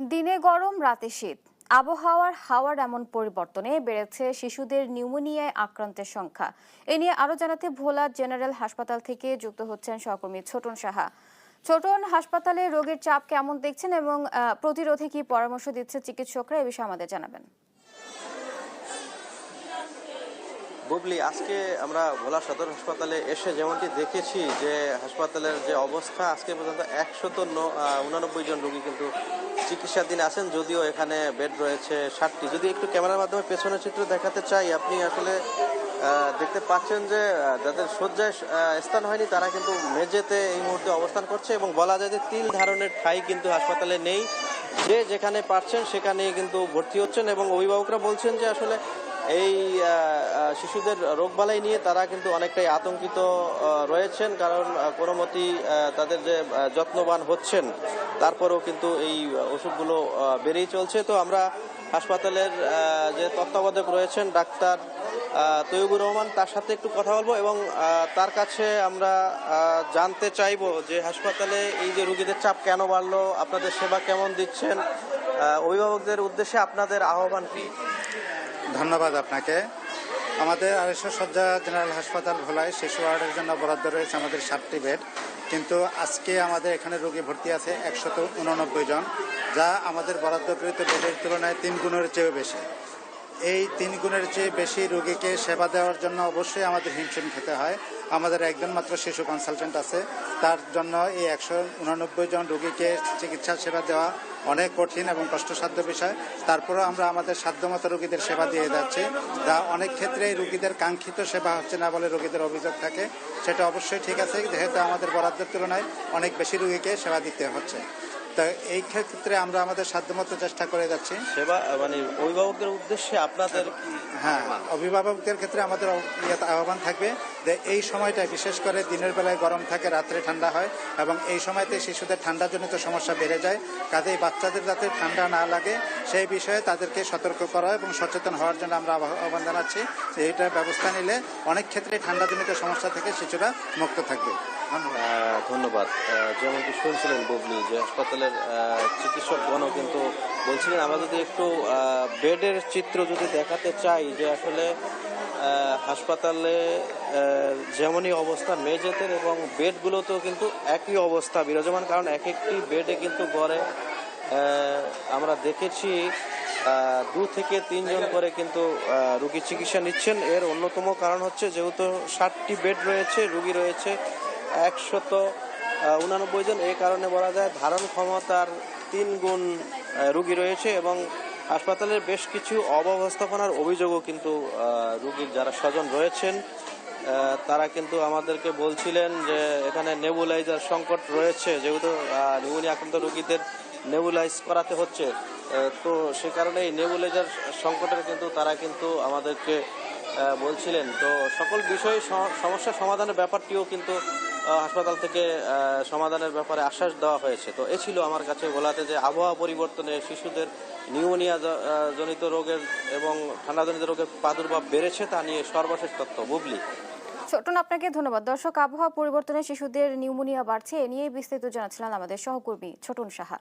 দিনে গরম, রাতে শীত। আবহাওয়ার হাওয়ার এমন পরিবর্তনে বেড়েছে শিশুদের নিউমোনিয়ায় আক্রান্তের সংখ্যা। এ নিয়ে আরও জানাতে ভোলা জেনারেল হাসপাতাল থেকে যুক্ত হচ্ছেন সহকর্মী ছোটন সাহা। ছোটন, হাসপাতালে রোগের চাপ কেমন দেখছেন এবং প্রতিরোধে কি পরামর্শ দিচ্ছে চিকিৎসকরা এ বিষয়ে আমাদের জানাবেন। বুবলি, আজকে আমরা ভোলা সদর হাসপাতালে এসে যেমনটি দেখেছি যে হাসপাতালের যে অবস্থা, আজকে পর্যন্ত একশত উনানব্বই জন রোগী কিন্তু চিকিৎসাধীন আছেন, যদিও এখানে বেড রয়েছে ষাটটি। যদি একটু ক্যামেরার মাধ্যমে পেছনের চিত্র দেখাতে চাই, আপনি আসলে দেখতে পাচ্ছেন যে যাদের শয্যায় স্থান হয়নি, তারা কিন্তু মেঝেতে এই মুহূর্তে অবস্থান করছে এবং বলা যায় যে তিল ধারণের ঠাই কিন্তু হাসপাতালে নেই। যে যেখানে পারছেন, সেখানেই কিন্তু ভর্তি হচ্ছেন এবং অভিভাবকরা বলছেন যে আসলে এই শিশুদের রোগবালাই নিয়ে তারা কিন্তু অনেকটাই আতঙ্কিত রয়েছেন। কারণ কোনো মতেই তাদের যে যত্নবান হচ্ছেন তারপরেও কিন্তু এই ওষুধগুলো বেড়েই চলছে। তো আমরা হাসপাতালের যে তত্ত্বাবধায়ক রয়েছেন ডাক্তার আহ, তৈয়বুর রহমান তার সাথে একটু কথা বলব এবং তার কাছে আমরা জানতে চাইব যে হাসপাতালে এই যে রুগীদের চাপ কেন বাড়লো আপনাদের সেবা কেমন দিচ্ছেন অভিভাবকদের উদ্দেশ্যে আপনাদের আহ্বান কি? ধন্যবাদ আপনাকে। আমাদের আড়াইশো সজ্জা জেনারেল হাসপাতাল ভোলায় শিশু ওয়ার্ডের জন্য বরাদ্দ রয়েছে আমাদের সাতটি বেড। কিন্তু আজকে আমাদের এখানে রোগী ভর্তি আছে একশত উননব্বই জন, যা আমাদের বরাদ্দকৃত বেডের তুলনায় তিন গুণের চেয়েও বেশি। এই তিন গুণের চেয়ে বেশি রোগীকে সেবা দেওয়ার জন্য অবশ্যই আমাদের হিমশিম খেতে হয়। আমাদের একজন মাত্র শিশু কনসালটেন্ট আছে। তার জন্য এই একশো উননব্বই জন রোগীকে চিকিৎসা সেবা দেওয়া অনেক কঠিন এবং কষ্টসাধ্য বিষয়। তারপরেও আমরা আমাদের সাধ্যমতো রোগীদের সেবা দিয়ে যাচ্ছি। যা অনেক ক্ষেত্রে রোগীদের কাঙ্ক্ষিত সেবা হচ্ছে না বলে রোগীদের অভিযোগ থাকে। সেটা অবশ্যই ঠিক আছে, যেহেতু আমাদের বরাদ্দের তুলনায় অনেক বেশি রোগীকে সেবা দিতে হচ্ছে। তো এই ক্ষেত্রে আমরা আমাদের সাধ্যমতো চেষ্টা করে যাচ্ছি। সেবা মানে অভিভাবকদের উদ্দেশ্যে আপনাদের হ্যাঁ অভিভাবকদের ক্ষেত্রে আমাদের আহ্বান থাকবে যে এই সময়টায় বিশেষ করে দিনের বেলায় গরম থাকে রাত্রে ঠান্ডা হয় এবং এই সময়তে শিশুদের ঠান্ডাজনিত সমস্যা বেড়ে যায় কাজেই বাচ্চাদের যাতে ঠান্ডা না লাগে সেই বিষয়ে তাদেরকে সতর্ক করা এবং সচেতন হওয়ার জন্য আমরা আহ্বান জানাচ্ছি যে এইটার ব্যবস্থা নিলে অনেক ক্ষেত্রে ঠান্ডাজনিত সমস্যা থেকে শিশুরা মুক্ত থাকবে। ধন্যবাদ। আহ, যেমনটি শুনছিলেন বুবলি যে হাসপাতালের চিকিৎসকগণও কিন্তু বলছিলেন আমরা যদি একটু বেডের চিত্র যদি দেখাতে চাই যে আসলে হাসপাতালে যেমনই অবস্থা মেঝেতের এবং বেডগুলোতেও কিন্তু একই অবস্থা বিরাজমান কারণ এক একটি বেডে কিন্তু গড়ে আমরা দেখেছি দু থেকে তিনজন করে কিন্তু রোগী চিকিৎসা নিচ্ছেন। এর অন্যতম কারণ হচ্ছে যেহেতু ষাটটি বেড রয়েছে রুগী রয়েছে একশত উনানব্বই জন। এই কারণে বলা যায় ধারণ ক্ষমতার তিন গুণ রোগী রয়েছে এবং হাসপাতালের বেশ কিছু অব্যবস্থাপনার অভিযোগও কিন্তু রুগীর যারা স্বজন রয়েছেন তারা কিন্তু আমাদেরকে বলছিলেন যে এখানে নেবুলাইজার সংকট রয়েছে, যেহেতু নিউমোনিয়া আক্রান্ত রুগীদের নেবুলাইজ করাতে হচ্ছে। তো সে কারণে এই নেবুলাইজার সংকটের কিন্তু তারা কিন্তু আমাদেরকে বলছিলেন। তো সকল বিষয়ে সমস্যা সমাধানের ব্যাপারটিও কিন্তু হাসপাতাল থেকে সমাধানের ব্যাপারে আশ্বাস দেওয়া হয়েছে। তো এ ছিল আমার কাছে বলাতে যে আবহাওয়া পরিবর্তনে শিশুদের নিউমোনিয়া জনিত রোগের এবং ঠান্ডাজনিত রোগের প্রাদুর্ভাব বেড়েছে তা নিয়ে সর্বশেষ তথ্য, বুবলি। ছোটন আপনাকে ধন্যবাদ। দর্শক, আবহাওয়া পরিবর্তনে শিশুদের নিউমোনিয়া বাড়ছে, এ নিয়ে বিস্তারিত জানাচ্ছিলেন আমাদের সহকর্মী ছোটন সাহা।